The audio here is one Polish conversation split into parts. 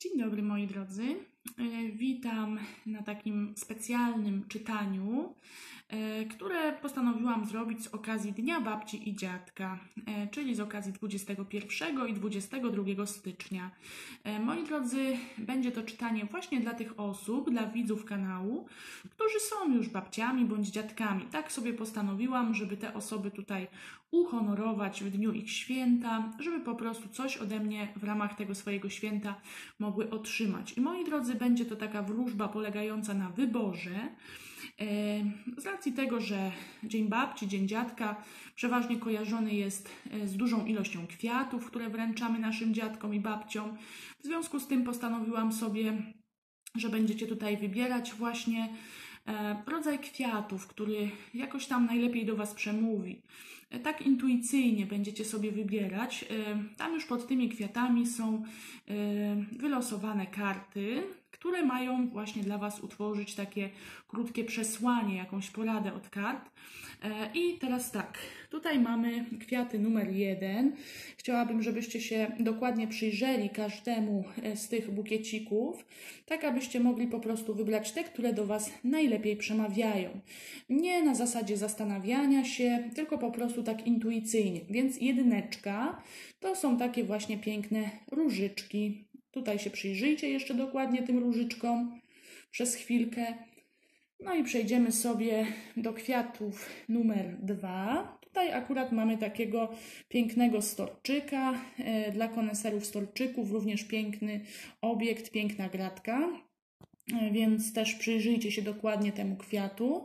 Dzień dobry moi drodzy. E, Witam na takim specjalnym czytaniu, e, które postanowiłam zrobić z okazji Dnia Babci i Dziadka, e, czyli z okazji 21 i 22 stycznia. Moi drodzy, będzie to czytanie właśnie dla tych osób, dla widzów kanału, którzy są już babciami bądź dziadkami. Tak sobie postanowiłam, żeby te osoby tutaj uhonorować w dniu ich święta, żeby po prostu coś ode mnie w ramach tego swojego święta mogły otrzymać. I moi drodzy, będzie to taka wróżba polegająca na wyborze. E, Z racji tego, że Dzień Babci, Dzień Dziadka przeważnie kojarzony jest e, z dużą ilością kwiatów, które wręczamy naszym dziadkom i babciom, w związku z tym postanowiłam sobie, że będziecie tutaj wybierać właśnie e, rodzaj kwiatów, który jakoś tam najlepiej do Was przemówi. Tak intuicyjnie będziecie sobie wybierać. Tam już pod tymi kwiatami są wylosowane karty, które mają właśnie dla Was utworzyć takie krótkie przesłanie, jakąś poradę od kart. E, I teraz tak, tutaj mamy kwiaty numer jeden. Chciałabym, żebyście się dokładnie przyjrzeli każdemu e, z tych bukiecików, tak abyście mogli po prostu wybrać te, które do Was najlepiej przemawiają. Nie na zasadzie zastanawiania się, tylko po prostu tak intuicyjnie. Więc jedyneczka to są takie właśnie piękne różyczki. Tutaj się przyjrzyjcie jeszcze dokładnie tym różyczkom przez chwilkę. No i przejdziemy sobie do kwiatów numer dwa. Tutaj akurat mamy takiego pięknego storczyka. E, Dla koneserów storczyków również piękny obiekt, piękna gratka. E, Więc też przyjrzyjcie się dokładnie temu kwiatu.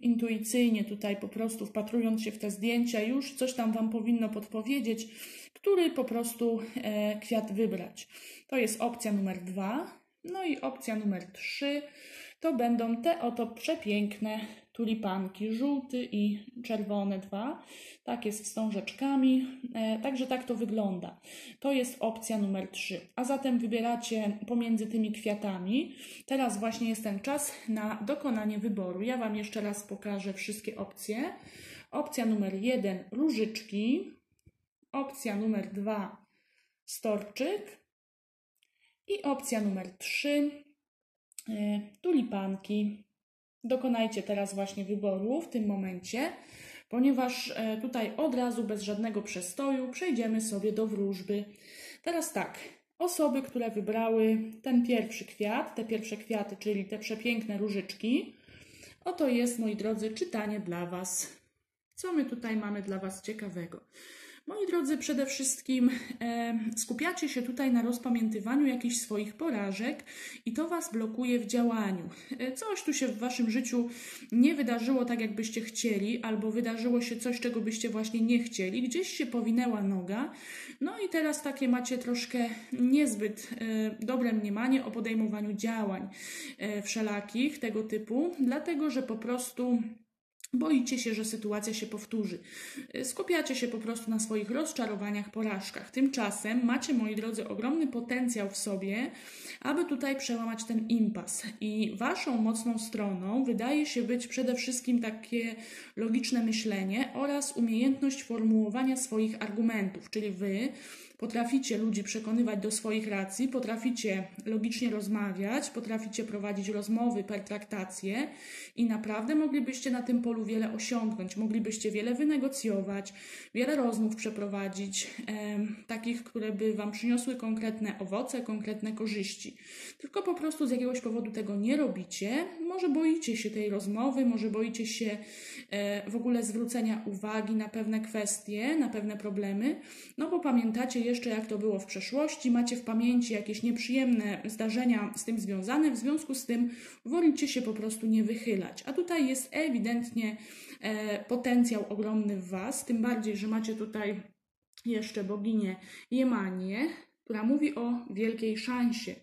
Intuicyjnie tutaj po prostu wpatrując się w te zdjęcia, już coś tam Wam powinno podpowiedzieć, który po prostu e, kwiat wybrać. To jest opcja numer dwa. No i opcja numer trzy to będą te oto przepiękne tulipanki, żółty i czerwone dwa. Tak jest z wstążeczkami, e, także tak to wygląda. To jest opcja numer 3. A zatem wybieracie pomiędzy tymi kwiatami. Teraz właśnie jest ten czas na dokonanie wyboru. Ja Wam jeszcze raz pokażę wszystkie opcje. Opcja numer 1 różyczki. Opcja numer 2 storczyk. I opcja numer 3 e, tulipanki. Dokonajcie teraz właśnie wyboru w tym momencie, ponieważ e, tutaj od razu bez żadnego przestoju przejdziemy sobie do wróżby. Teraz tak, osoby, które wybrały ten pierwszy kwiat, te pierwsze kwiaty, czyli te przepiękne różyczki, oto jest, moi drodzy, czytanie dla Was. Co my tutaj mamy dla Was ciekawego? Moi drodzy, przede wszystkim e, skupiacie się tutaj na rozpamiętywaniu jakichś swoich porażek i to Was blokuje w działaniu. E, coś tu się w Waszym życiu nie wydarzyło tak, jakbyście chcieli, albo wydarzyło się coś, czego byście właśnie nie chcieli, gdzieś się powinęła noga, no i teraz takie macie troszkę niezbyt e, dobre mniemanie o podejmowaniu działań wszelakich tego typu, dlatego że po prostu. Boicie się, że sytuacja się powtórzy. Skupiacie się po prostu na swoich rozczarowaniach, porażkach. Tymczasem macie, moi drodzy, ogromny potencjał w sobie, aby tutaj przełamać ten impas. I waszą mocną stroną wydaje się być przede wszystkim takie logiczne myślenie oraz umiejętność formułowania swoich argumentów, czyli wy potraficie ludzi przekonywać do swoich racji, potraficie logicznie rozmawiać, potraficie prowadzić rozmowy, pertraktacje i naprawdę moglibyście na tym polu wiele osiągnąć, moglibyście wiele wynegocjować, wiele rozmów przeprowadzić, em, takich, które by Wam przyniosły konkretne owoce, konkretne korzyści. Tylko po prostu z jakiegoś powodu tego nie robicie, może boicie się tej rozmowy, może boicie się e, w ogóle zwrócenia uwagi na pewne kwestie, na pewne problemy, no bo pamiętacie jeszcze, jak to było w przeszłości, macie w pamięci jakieś nieprzyjemne zdarzenia z tym związane, w związku z tym wolicie się po prostu nie wychylać. A tutaj jest ewidentnie e, potencjał ogromny w Was, tym bardziej, że macie tutaj jeszcze boginię Jemanię, która mówi o wielkiej szansie.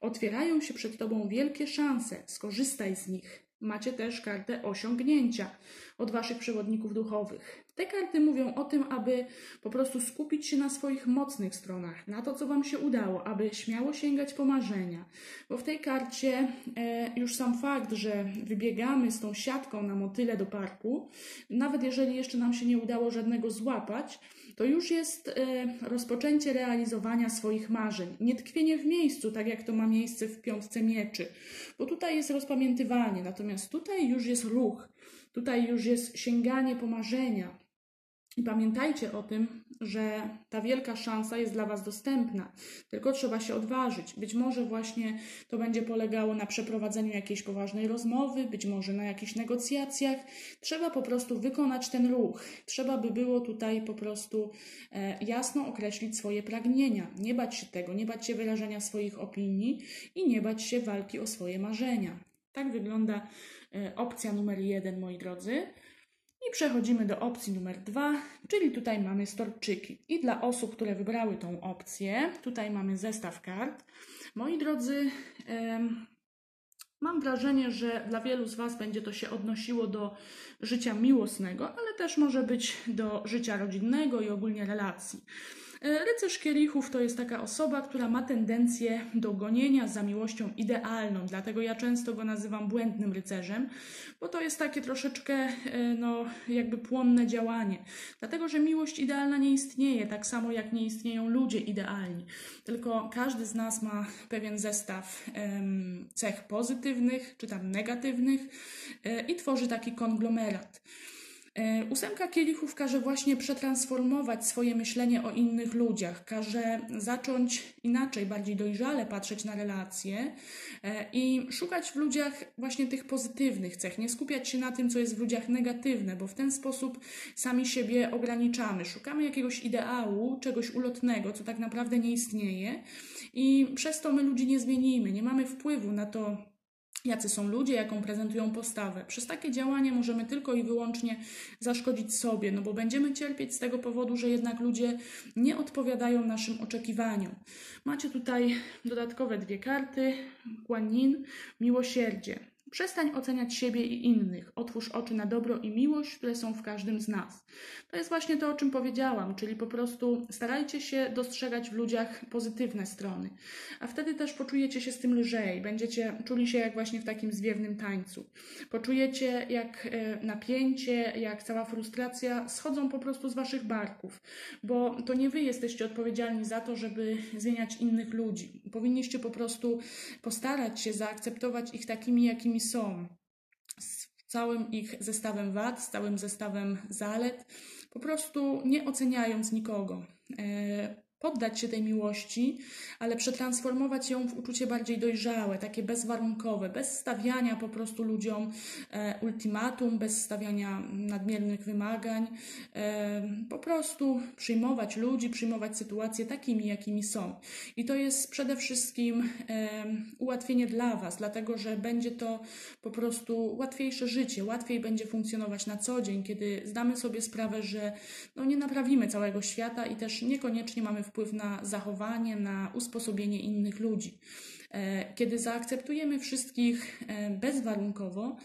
Otwierają się przed Tobą wielkie szanse, skorzystaj z nich. Macie też kartę osiągnięcia od Waszych przewodników duchowych. Te karty mówią o tym, aby po prostu skupić się na swoich mocnych stronach, na to, co Wam się udało, aby śmiało sięgać po marzenia. Bo w tej karcie e, już sam fakt, że wybiegamy z tą siatką na motyle do parku, nawet jeżeli jeszcze nam się nie udało żadnego złapać, to już jest e, rozpoczęcie realizowania swoich marzeń. Nie tkwienie w miejscu, tak jak to ma miejsce w piątce mieczy, bo tutaj jest rozpamiętywanie, natomiast tutaj już jest ruch, tutaj już jest sięganie po marzenia. I pamiętajcie o tym, że ta wielka szansa jest dla Was dostępna, tylko trzeba się odważyć. Być może właśnie to będzie polegało na przeprowadzeniu jakiejś poważnej rozmowy, być może na jakichś negocjacjach. Trzeba po prostu wykonać ten ruch. Trzeba by było tutaj po prostu e, jasno określić swoje pragnienia. Nie bać się tego, nie bać się wyrażania swoich opinii i nie bać się walki o swoje marzenia. Tak wygląda e, opcja numer jeden, moi drodzy. I przechodzimy do opcji numer dwa, czyli tutaj mamy storczyki. I dla osób, które wybrały tą opcję, tutaj mamy zestaw kart. Moi drodzy, mam wrażenie, że dla wielu z Was będzie to się odnosiło do życia miłosnego, ale też może być do życia rodzinnego i ogólnie relacji. E, rycerz kielichów to jest taka osoba, która ma tendencję do gonienia za miłością idealną, dlatego ja często go nazywam błędnym rycerzem, bo to jest takie troszeczkę, e, no, jakby płonne działanie. Dlatego, że miłość idealna nie istnieje, tak samo jak nie istnieją ludzie idealni. Tylko każdy z nas ma pewien zestaw cech pozytywnych czy tam negatywnych e, i tworzy taki konglomerat. E, ósemka kielichów każe właśnie przetransformować swoje myślenie o innych ludziach, każe zacząć inaczej, bardziej dojrzale patrzeć na relacje e, i szukać w ludziach właśnie tych pozytywnych cech, nie skupiać się na tym, co jest w ludziach negatywne, bo w ten sposób sami siebie ograniczamy. Szukamy jakiegoś ideału, czegoś ulotnego, co tak naprawdę nie istnieje i przez to my ludzi nie zmienimy, nie mamy wpływu na to, jacy są ludzie, jaką prezentują postawę. Przez takie działanie możemy tylko i wyłącznie zaszkodzić sobie, no bo będziemy cierpieć z tego powodu, że jednak ludzie nie odpowiadają naszym oczekiwaniom. Macie tutaj dodatkowe dwie karty: Guanin, miłosierdzie. Przestań oceniać siebie i innych. Otwórz oczy na dobro i miłość, które są w każdym z nas. To jest właśnie to, o czym powiedziałam, czyli po prostu starajcie się dostrzegać w ludziach pozytywne strony, a wtedy też poczujecie się z tym lżej, będziecie czuli się jak właśnie w takim zwiewnym tańcu. Poczujecie, jak e, napięcie, jak cała frustracja schodzą po prostu z waszych barków, bo to nie wy jesteście odpowiedzialni za to, żeby zmieniać innych ludzi. Powinniście po prostu postarać się zaakceptować ich takimi, jakimi są z całym ich zestawem wad, z całym zestawem zalet, po prostu nie oceniając nikogo. Poddać się tej miłości, ale przetransformować ją w uczucie bardziej dojrzałe, takie bezwarunkowe, bez stawiania po prostu ludziom e, ultimatum, bez stawiania nadmiernych wymagań, e, po prostu przyjmować ludzi, przyjmować sytuacje takimi, jakimi są. I to jest przede wszystkim e, ułatwienie dla Was, dlatego że będzie to po prostu łatwiejsze życie, łatwiej będzie funkcjonować na co dzień, kiedy zdamy sobie sprawę, że no, nie naprawimy całego świata i też niekoniecznie mamy wpływ na zachowanie, na usposobienie innych ludzi. E, kiedy zaakceptujemy wszystkich e, bezwarunkowo,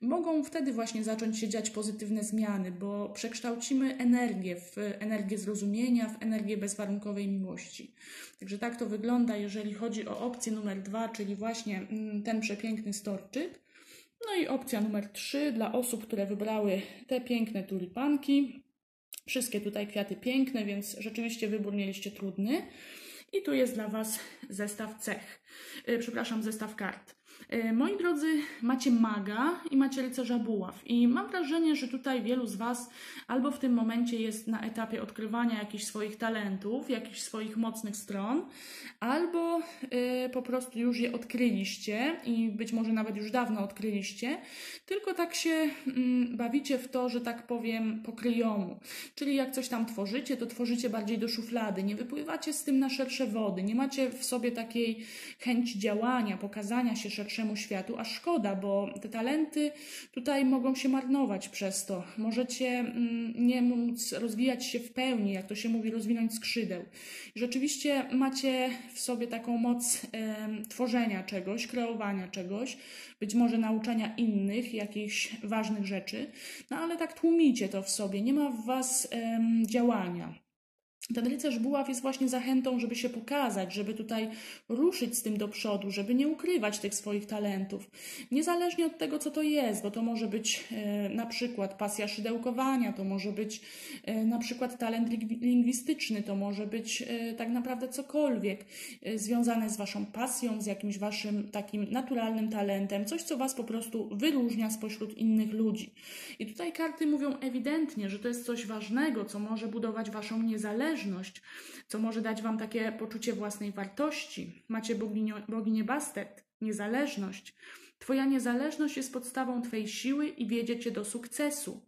mogą wtedy właśnie zacząć się dziać pozytywne zmiany, bo przekształcimy energię w energię zrozumienia, w energię bezwarunkowej miłości. Także tak to wygląda, jeżeli chodzi o opcję numer dwa, czyli właśnie mm, ten przepiękny storczyk. No i opcja numer trzy dla osób, które wybrały te piękne tulipanki. Wszystkie tutaj kwiaty piękne, więc rzeczywiście wybór mieliście trudny. I tu jest dla Was zestaw cech, yy, przepraszam, zestaw kart. E, moi drodzy, macie maga i macie rycerza buław. I mam wrażenie, że tutaj wielu z Was albo w tym momencie jest na etapie odkrywania jakichś swoich talentów, jakichś swoich mocnych stron, albo y, po prostu już je odkryliście i być może nawet już dawno odkryliście, tylko tak się y, bawicie w to, że tak powiem, pokryjomu. Czyli jak coś tam tworzycie, to tworzycie bardziej do szuflady, nie wypływacie z tym na szersze wody, nie macie w sobie takiej chęci działania, pokazania się szersze szerszemu światu, a szkoda, bo te talenty tutaj mogą się marnować przez to. Możecie mm, nie móc rozwijać się w pełni, jak to się mówi, rozwinąć skrzydeł. Rzeczywiście macie w sobie taką moc tworzenia czegoś, kreowania czegoś, być może nauczania innych jakichś ważnych rzeczy, no ale tak tłumicie to w sobie, nie ma w Was działania. Ten rycerz buław jest właśnie zachętą, żeby się pokazać, żeby tutaj ruszyć z tym do przodu, żeby nie ukrywać tych swoich talentów. Niezależnie od tego, co to jest, bo to może być e, na przykład pasja szydełkowania, to może być e, na przykład talent lingwistyczny, to może być e, tak naprawdę cokolwiek e, związane z waszą pasją, z jakimś waszym takim naturalnym talentem, coś, co was po prostu wyróżnia spośród innych ludzi. I tutaj karty mówią ewidentnie, że to jest coś ważnego, co może budować waszą niezależność co może dać Wam takie poczucie własnej wartości. Macie boginię, boginię Bastet, niezależność. Twoja niezależność jest podstawą Twojej siły i wiedzie Cię do sukcesu.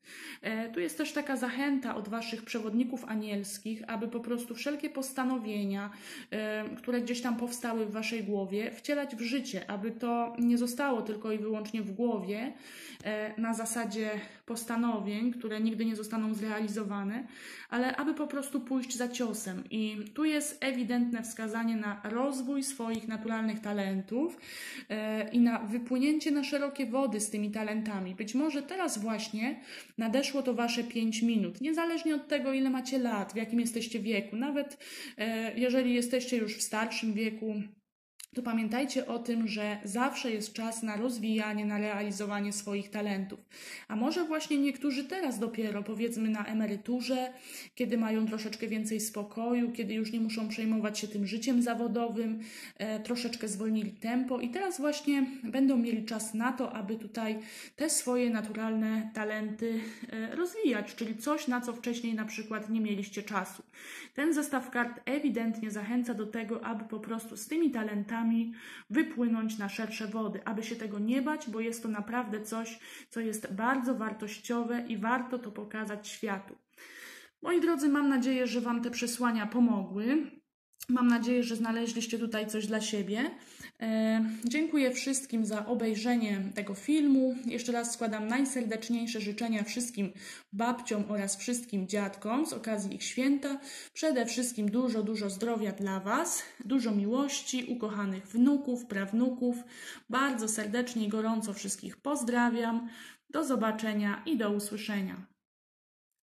E, tu jest też taka zachęta od Waszych przewodników anielskich, aby po prostu wszelkie postanowienia, e, które gdzieś tam powstały w Waszej głowie, wcielać w życie, aby to nie zostało tylko i wyłącznie w głowie, e, na zasadzie postanowień, które nigdy nie zostaną zrealizowane, ale aby po prostu pójść za ciosem. I tu jest ewidentne wskazanie na rozwój swoich naturalnych talentów i na wypłynięcie na szerokie wody z tymi talentami. Być może teraz właśnie nadeszło to wasze 5 minut, niezależnie od tego, ile macie lat, w jakim jesteście wieku. Nawet e, jeżeli jesteście już w starszym wieku, to pamiętajcie o tym, że zawsze jest czas na rozwijanie, na realizowanie swoich talentów. A może właśnie niektórzy teraz dopiero, powiedzmy na emeryturze, kiedy mają troszeczkę więcej spokoju, kiedy już nie muszą przejmować się tym życiem zawodowym, e, troszeczkę zwolnili tempo i teraz właśnie będą mieli czas na to, aby tutaj te swoje naturalne talenty e, rozwijać, czyli coś, na co wcześniej na przykład nie mieliście czasu. Ten zestaw kart ewidentnie zachęca do tego, aby po prostu z tymi talentami wypłynąć na szersze wody, aby się tego nie bać, bo jest to naprawdę coś, co jest bardzo wartościowe i warto to pokazać światu. Moi drodzy, mam nadzieję, że Wam te przesłania pomogły. Mam nadzieję, że znaleźliście tutaj coś dla siebie. E, dziękuję wszystkim za obejrzenie tego filmu. Jeszcze raz składam najserdeczniejsze życzenia wszystkim babciom oraz wszystkim dziadkom z okazji ich święta. Przede wszystkim dużo, dużo zdrowia dla Was, dużo miłości, ukochanych wnuków, prawnuków. Bardzo serdecznie i gorąco wszystkich pozdrawiam. Do zobaczenia i do usłyszenia.